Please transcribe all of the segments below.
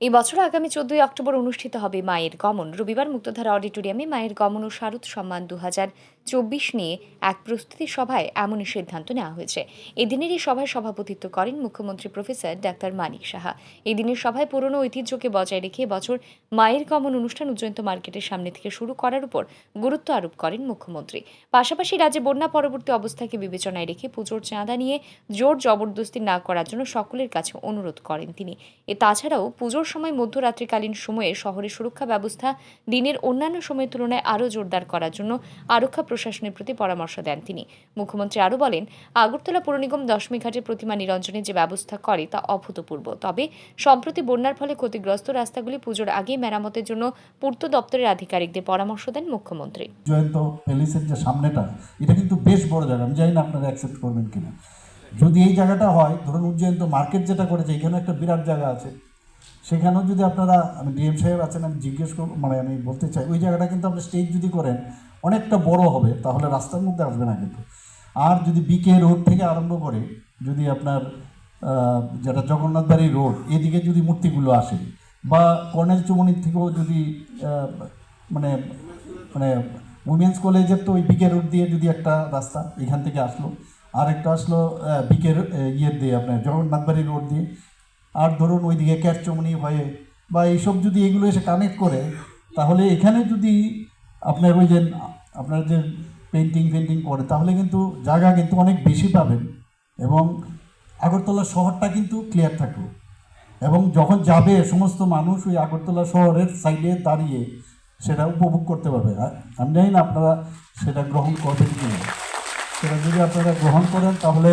এই বছর আগামী চোদ্দই অক্টোবর অনুষ্ঠিত হবে মায়ের গমন। রবিবার মুক্তধারা অডিটোরিয়ামে মায়ের গমন ও শারদ সম্মান দু হাজার চব্বিশ নিয়ে এক প্রস্তুতি সভায় এমনই সিদ্ধান্ত নেওয়া হয়েছে। এদিনের এই সভায় সভাপতিত্ব করেন মুখ্যমন্ত্রী প্রফেসর ডাক্তার মানিক সাহা। এদিনের সভায় পুরনো ঐতিহ্যকে বজায় রেখে বছর মায়ের কমন অনুষ্ঠান উজ্জয়ন্ত মার্কেটের সামনে থেকে শুরু করার উপর গুরুত্ব আরোপ করেন মুখ্যমন্ত্রী। পাশাপাশি রাজ্যে বন্যা পরবর্তী অবস্থাকে বিবেচনায় রেখে পুজোর চাঁদা নিয়ে জোর জবরদস্তি না করার জন্য সকলের কাছে অনুরোধ করেন তিনি। এ তাছাড়াও পুজোর সময় মধ্যরাত্রিকালীন সময়ে শহরের সুরক্ষা ব্যবস্থা দিনের অন্যান্য সময়ের তুলনায় আরও জোরদার করার জন্য আরক্ষা প্রশাসনের প্রতি পরামর্শ দেন তিনি। মুখ্যমন্ত্রী আরও বলেন, আগরতলা পৌর নিগম দশমী ঘাটে প্রতিমা নিরঞ্জনের যে ব্যবস্থা করে তা অভূতপূর্ব। তবে সম্প্রতি বন্যার ফলে ক্ষতিগ্রস্ত রাস্তাগুলি পুজোর আগেই মেরামতের জন্য পূর্ত দপ্তরের আধিকারিকদের পরামর্শ দেন মুখ্যমন্ত্রী। জয়ন্ত প্যালেসের যে সামনেটা, এটা কিন্তু বেশ বড় জায়গা। আমি জানি না আপনারা অ্যাকসেপ্ট করবেন কিনা। যদি এই জায়গাটা হয়, ধরুন উজ্জয়ন্ত মার্কেট যেটা করেছে এখানে একটা বিরাট জায়গা আছে। সেখানেও যদি আপনারা, আমি ডিএম সাহেব আছেন, আমি জিজ্ঞেস করব মানে আমি বলতে চাই, ওই জায়গাটা কিন্তু আপনি স্টেজ যদি করেন, অনেকটা বড় হবে, তাহলে রাস্তার মধ্যে আসবে না কিন্তু। আর যদি বিকে রোড থেকে আরম্ভ করে, যদি আপনার যেটা জগন্নাথ বাড়ি রোড এদিকে যদি মূর্তিগুলো আসে, বা কর্নেল চুমনির থেকেও যদি মানে মানে উইমেন্স কলেজের তো ওই বিকে রোড দিয়ে যদি একটা রাস্তা এখান থেকে আসলো আর একটা আসলো বিকে ইয়ের দিয়ে, আপনার জগন্নাথবাড়ি রোড দিয়ে আর ধরুন ওইদিকে ক্যাটচমনি হয়ে বা এইসব যদি এগুলো এসে কানেক্ট করে, তাহলে এখানে যদি আপনার ওই যে, আপনার যে পেন্টিং ফেন্টিং করে, তাহলে কিন্তু জায়গা কিন্তু অনেক বেশি পাবেন এবং আগরতলা শহরটা কিন্তু ক্লিয়ার থাকবে। এবং যখন যাবে সমস্ত মানুষ ওই আগরতলা শহরের সাইডে দাঁড়িয়ে সেটা উপভোগ করতে পারবে। আমি জানি না আপনারা সেটা গ্রহণ করবেন কি না সেটা যদি আপনারা গ্রহণ করেন তাহলে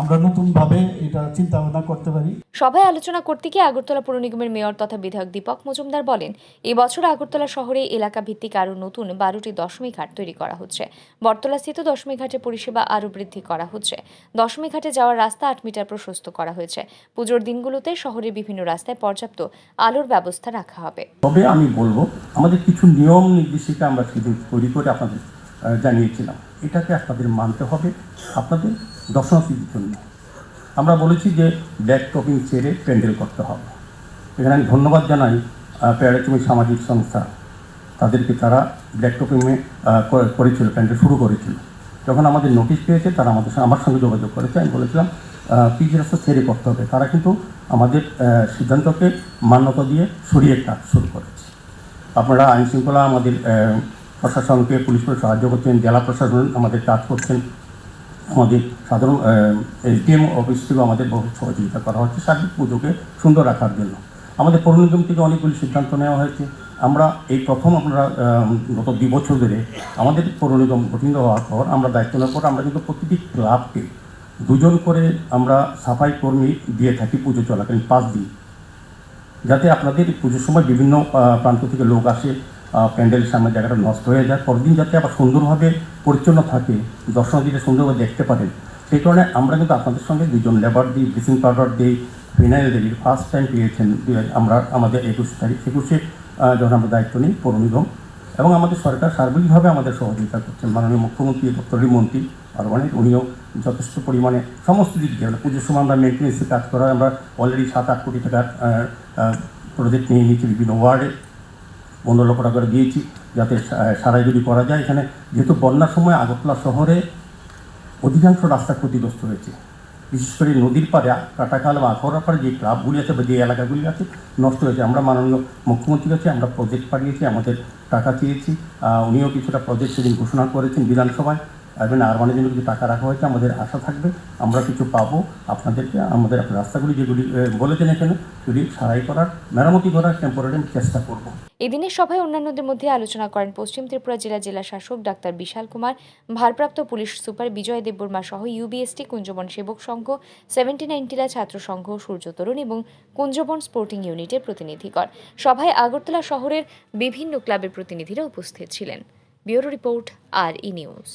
আমরা নতুনভাবে এটা চিন্তা ভাবনা করতে পারি। সভায় আলোচনা করতে গিয়ে আগরতলা পৌর নিগমের মেয়র তথা বিধায়ক দীপক মজুমদার বলেন এবছর আগরতলা শহরে এলাকা ভিত্তিক আরও নতুন বারোটি দশমী ঘাট তৈরি করা হচ্ছে। বটতলা স্থিত দশমী ঘাটে পরিষেবা আরও বৃদ্ধি করা হচ্ছে। দশমী ঘাটে যাওয়ার রাস্তা আট মিটার প্রশস্ত করা হয়েছে। পুজোর দিনগুলোতে শহরের বিভিন্ন রাস্তায় পর্যাপ্ত আলোর ব্যবস্থা রাখা হবে। তবে আমি বলব আমাদের কিছু নিয়ম নির্দেশিকা আমরা তৈরি করে আপনাদের জানিয়েছিলাম। এটাকে আপনাদের মানতে হবে, আপনাদের দর্শনার্থীদের জন্য। আমরা বলেছি যে ব্যাক টপিং ছেড়ে প্যান্ডেল করতে হবে। এখানে আমি ধন্যবাদ জানাই প্যারাচমি সামাজিক সংস্থা। তাদেরকে তারা ব্ল্যাক টপিংয়ে করেছিল, প্যান্ডেল শুরু করেছিল। যখন আমাদের নোটিশ পেয়েছে, তারা আমাদের আমার সঙ্গে যোগাযোগ করেছে। আমি বলেছিলাম পিচ রাস্তা ছেড়ে করতে হবে। তারা কিন্তু আমাদের সিদ্ধান্তকে মান্যতা দিয়ে সরিয়ে কাজ শুরু করেছে। আপনারা আইন শৃঙ্খলা আমাদের প্রশাসনকে পুলিশ প্রশাসন সাহায্য করছেন, জেলা প্রশাসন আমাদের কাজ করছেন, আমাদের সাধারণ এসডিএম অফিস থেকেও আমাদের বহু সহযোগিতা করা হচ্ছে সার্বিক পুজোকে সুন্দর রাখার জন্য। আমাদের পৌর নিগম থেকে অনেকগুলি সিদ্ধান্ত নেওয়া হয়েছে। আমরা এই প্রথম আমরা গত দুই বছর ধরে আমাদের পৌর নিগম গঠিত হওয়ার পর আমরা দায়িত্ব নেওয়ার পর আমরা কিন্তু প্রতিটি ক্লাবকে দুজন করে আমরা সাফাই কর্মী দিয়ে থাকি পুজো চলাকালীন পাঁচ দিন। যাতে আপনাদের পুজোর সময় বিভিন্ন প্রান্ত থেকে লোক আসে প্যান্ডেলের সামনে জায়গাটা নষ্ট হয়ে যায়। পরদিন যাতে আবার সুন্দরভাবে পরিচ্ছন্ন থাকে দর্শনার্থীরা সুন্দরভাবে দেখতে পারেন, সেই কারণে আমরা কিন্তু আপনাদের সঙ্গে দুজন লেবার দিই, ব্লিচিং পাউডার দিই, ফিনাইল দিই। ফার্স্ট টাইম পেয়েছেন আমরা আমাদের একুশ তারিখ একুশে যখন আমরা দায়িত্ব নিই, পৌর নিগম। এবং আমাদের সরকার সার্বিকভাবে আমাদের সহযোগিতা করছেন। মাননীয় মুখ্যমন্ত্রী, দপ্তরের মন্ত্রী আর অনেক উনিও যথেষ্ট পরিমাণে সমস্ত দিক দিয়ে আমরা পুজোর সময় আমরা মেনটেন্সের কাজ করা আমরা অলরেডি সাত আট কোটি টাকার প্রজেক্ট নিয়ে নিয়েছি বিভিন্ন ওয়ার্ডে পনেরো লক্ষ টাকা করে দিয়েছি। যাতে সারাই যদি করা যায়। এখানে যেহেতু বন্যার সময় আগরতলা শহরে অধিকাংশ রাস্তা ক্ষতিগ্রস্ত হয়েছে। বিশেষ করে নদীর পাড়ে, কাটাখাল বা আখড়ার পাড়ে যে ক্লাবগুলি আছে বা যে এলাকাগুলি আছে, নষ্ট হয়েছে। আমরা মাননীয় মুখ্যমন্ত্রী কাছে আমরা প্রজেক্ট পাঠিয়েছি, আমাদের টাকা চেয়েছি। উনিও কিছুটা প্রজেক্ট সেদিন ঘোষণা করেছেন বিধানসভায়। এবং আরবানের জন্য কিছু টাকা রাখা হয়েছে, আমাদের আশা থাকবে, আমরা কিছু পাবো আপনাদেরকে, আমাদের রাস্তাগুলি যেগুলি বলেছেন এখানে, সেগুলি সারাই করার মেরামতি করার টেম্পোরারি চেষ্টা করব। এদিনের সভায় অন্যান্যদের মধ্যে আলোচনা করেন পশ্চিম ত্রিপুরা জেলা জেলা শাসক ডাক্তার বিশাল কুমার, ভারপ্রাপ্ত পুলিশ সুপার বিজয় দেববর্মা সহ ইউবিএসটি কুঞ্জবন সেবক সংঘ সেভেন্টি নাইনটিলা ছাত্র সংঘ সূর্য তরুণ এবং কুঞ্জবন স্পোর্টিং ইউনিটের প্রতিনিধিগণ। সভায় আগরতলা শহরের বিভিন্ন ক্লাবের প্রতিনিধিরা উপস্থিত ছিলেন। Bureau report, R E news.